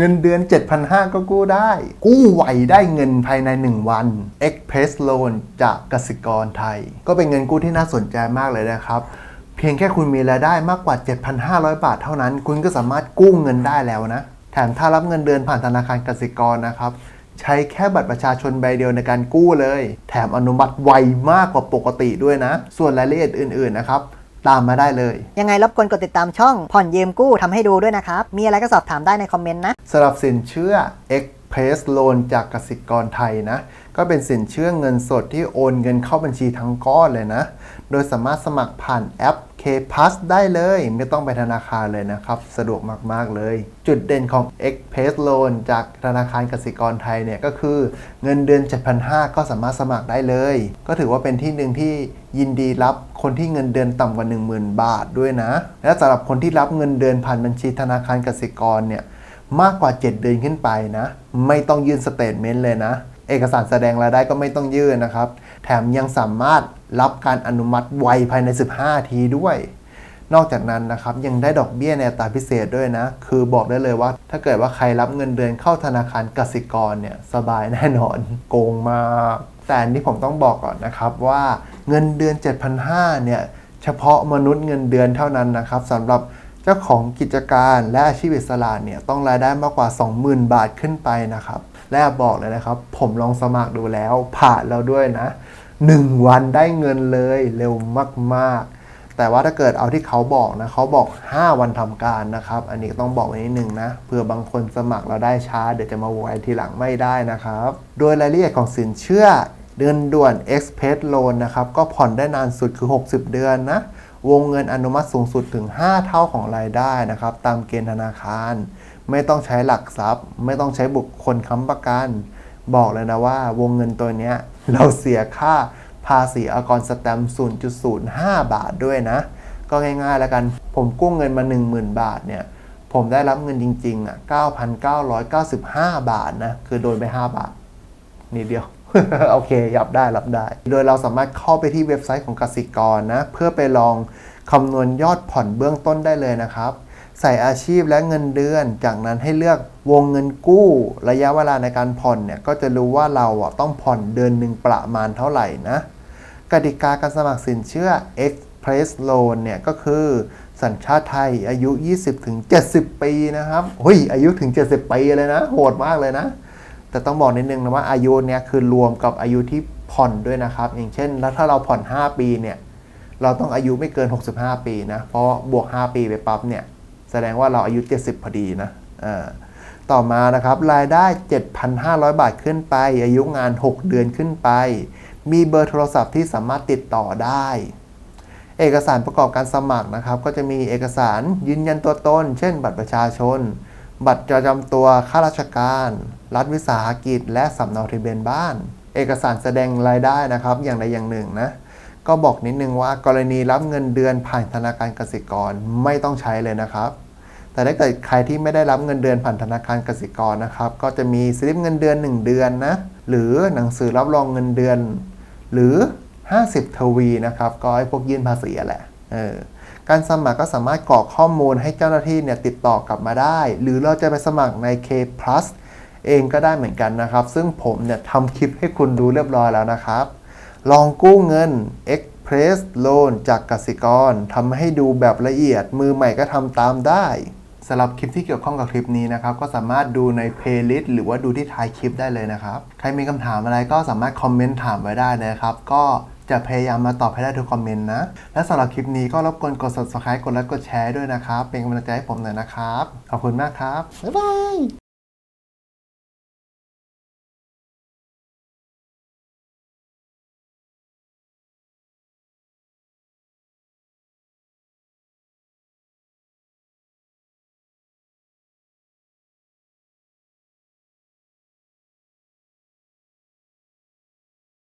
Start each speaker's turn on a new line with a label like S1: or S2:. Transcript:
S1: เงินเดือน 7,500 ก็กู้ได้ กู้ไหวได้เงินภายใน 1 วัน Express Loan จากกสิกรไทย ก็เป็นเงินกู้ที่น่าสนใจมากเลยนะครับ เพียงแค่คุณมีรายได้มากกว่า 7,500 บาทเท่านั้น คุณก็สามารถกู้เงินได้แล้วนะ แถมถ้ารับเงินเดือนผ่านธนาคารกสิกรนะครับใช้แค่บัตรประชาชนใบเดียวในการกู้เลย แถมอนุมัติไวมากกว่าปกติด้วยนะ ส่วนรายละเอียดอื่น ๆ นะครับ ตามมาได้เลย
S2: ยังไงรบกวนกดติดตามช่องผ่อนยืมกู้ทำให้ดูด้วยนะครับ มีอะไรก็สอบถามได้ในคอมเมนต์นะ
S1: สำหรับสินเชื่อ Express Loan จากกสิกรไทยนะ ก็เป็นสินเชื่อเงินสดที่โอนเงินเข้าบัญชีทั้งก้อนเลยนะ โดยสามารถสมัครผ่านแอป K Plus ได้เลย ไม่ต้องไปธนาคารเลยนะครับ สะดวกมาก ๆ เลย จุดเด่นของ Express Loan จากธนาคารกสิกรไทยเนี่ย ก็คือเงินเดือน 7,500 ก็สามารถสมัครได้เลย ก็ถือว่าเป็นที่หนึ่งที่ยินดีรับคนที่เงินเดือนต่ำกว่า 10,000 บาทด้วยนะ และสำหรับคนที่รับเงินเดือนผ่านบัญชีธนาคารกสิกรเนี่ย มากกว่า 7 เดือนขึ้นไปนะ ไม่ต้องยื่นสเตทเมนต์เลยนะ เอกสารแสดงรายได้ก็ไม่ต้องยื่นนะครับ แถมยังสามารถรับการอนุมัติไวภายใน 15 ทีด้วย นอกจากนั้นนะครับยังได้ดอกเบี้ยในอัตราพิเศษด้วยนะ คือบอกได้เลยว่า ถ้าเกิดว่าใครรับเงินเดือนเข้าธนาคารกสิกรเนี่ยสบายแน่นอนโกงมากแต่นนี้ผมต้องบอกก่อนนะครับว่าเงินเดือน 7,500เนี่ยเฉพาะมนุษย์เงินเดือนเท่านั้นนะครับสำหรับ จ้าของกิจการและอาชีพอิสระเนี่ยต้องรายได้มากกว่า 20,000 บาทขึ้นไปนะครับ และบอกเลยนะครับ ผมลองสมัครดูแล้วผ่านแล้วด้วยนะ 1 วันได้เงินเลยเร็วมากๆ แต่ว่าถ้าเกิดเอาที่เขาบอกนะเขาบอก 5 วันทำการนะครับ อันนี้ต้องบอกไว้นิดนึงนะเผื่อบางคนสมัครเราได้ช้าเดี๋ยวจะมาโวยทีหลังไม่ได้นะครับ โดยรายละเอียดของสินเชื่อเดือนด่วน Express Loan นะครับก็ผ่อนได้นานสุดคือ 60 เดือนนะ วงเงินอนุมัติสูงสุดถึง 5 เท่าของรายได้นะครับ ตามเกณฑ์ธนาคาร ไม่ต้องใช้หลักทรัพย์ ไม่ต้องใช้บุคคลค้ำประกัน บอกเลยนะว่า วงเงินตัวเนี้ยเราเสียค่าภาษีอากรสแตมป์0.05 บาทด้วยนะ ก็ง่ายๆแล้วกัน ผมกู้เงินมา 10,000 บาทเนี่ย ผมได้รับเงินจริงๆอะ9,995 บาทนะ คือโดนไป 5 บาทนิดเดียว โอเคยับได้รับได้ โดยเราสามารถเข้าไปที่เว็บไซต์ของกสิกรนะ เพื่อไปลองคำนวณยอดผ่อนเบื้องต้นได้เลยนะครับ ใส่อาชีพและเงินเดือน จากนั้นให้เลือกวงเงินกู้ ระยะเวลาในการผ่อนเนี่ยก็จะรู้ว่าเราอะต้องผ่อนเดือนหนึ่งประมาณเท่าไหร่นะกติกาการสมัครสินเชื่อ Express Loan เนี่ยก็คือสัญชาติไทยอายุ 20-70 ปีนะครับเฮ้ยอายุถึง 70 ปีเลยนะ โหดมากเลยนะ แต่ต้องบอกนิดนึงนะว่าอายุเนี่ยคือรวมกับอายุที่ผ่อนด้วยนะครับ อย่างเช่น แล้วถ้าเราผ่อน 5 ปีเนี่ยเราต้องอายุไม่เกิน 65 ปีนะ เพราะบวก 5 ปีไปปั๊บเนี่ย แสดงว่าเราอายุ 70 พอดีนะต่อมานะครับ รายได้ 7,500 บาทขึ้นไป อายุงาน 6 เดือนขึ้นไป มีเบอร์โทรศัพท์ที่สามารถติดต่อได้ เอกสารประกอบการสมัครนะครับ ก็จะมีเอกสารยืนยันตัวตน เช่น บัตรประชาชน บัตรประจำตัวข้าราชการ รัฐวิสาหกิจ และสำเนาทะเบียนบ้าน เอกสารแสดงรายได้นะครับ อย่างใดอย่างหนึ่งนะ ก็บอกนิดนึงว่ากรณีรับเงินเดือนผ่านธนาคารกสิกรไม่ต้องใช้เลยนะครับ แต่ถ้าเกิดใครที่ไม่ได้รับเงินเดือนผ่านธนาคารกสิกรนะครับ ก็จะมีสลิปเงินเดือน 1 เดือนนะ หรือหนังสือรับรองเงินเดือน หรือ 50 ทวีนะครับ ก็ไอ้พวกยื่นภาษีแหละ เออ การสมัครก็สามารถกรอกข้อมูลให้เจ้าหน้าที่เนี่ยติดต่อกลับมาได้ หรือเราจะไปสมัครใน K Plus เองก็ได้เหมือนกันนะครับ ซึ่งผมเนี่ยทำคลิปให้คุณดูเรียบร้อยแล้วนะครับ ลองกู้เงิน Express Loan จากกสิกรทำให้ดูแบบละเอียด มือใหม่ก็ทำตามได้สำหรับคลิปที่เกี่ยวข้องกับคลิปนี้นะครับ ก็สามารถดูใน playlist หรือว่าดูที่ท้ายคลิปได้เลยนะครับ ใครมีคำถามอะไรก็สามารถคอมเมนต์ถามไว้ได้นะครับ ก็ จะพยายามมาตอบให้ได้ทุกคอมเมนต์นะ และสำหรับคลิปนี้ก็รบกวนกด subscribe กดไลค์กดแชร์ด้วยนะครับ เป็นกำลังใจให้ผมหน่อยนะครับ ขอบคุณมากครับ บ๊ายบาย